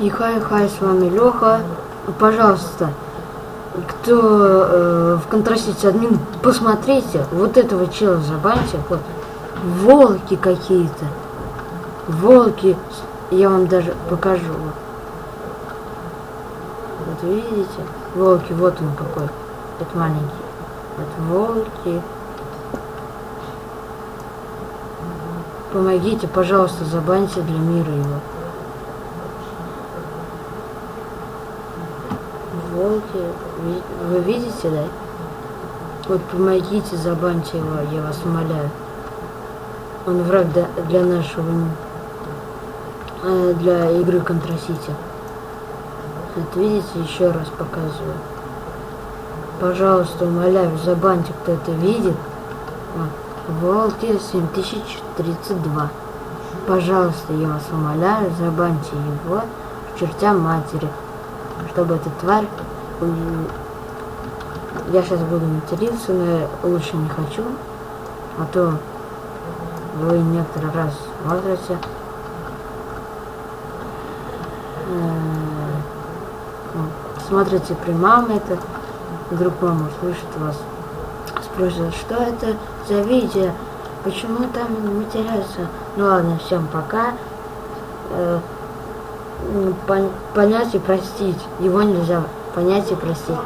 И хай-хай, с вами Леха. Пожалуйста, кто э, в контрастите админ, посмотрите, вот этого чела забаньте, вот, волки какие-то, волки, я вам даже покажу, вот. Видите, волки, вот он какой, вот маленький, вот волки. Помогите, пожалуйста, забаньте для мира его. Волки. Вы видите, да? Вот помогите, забаньте его, я вас умоляю. Он враг для нашего, э, для игры Контрасити. Вот видите, еще раз показываю. Пожалуйста, умоляю, забаньте, кто это видит. Волки 7032. Пожалуйста, я вас умоляю, забаньте его к чертям матери чтобы эта тварь... Я сейчас буду материться, но лучше не хочу. А то вы некоторый раз смотрите. Э, смотрите при маме это. Вдруг мама услышит вас. Спросит, что это за видео? Почему там матерятся? Ну ладно, всем пока. Понять и простить. Его нельзя понять и простить.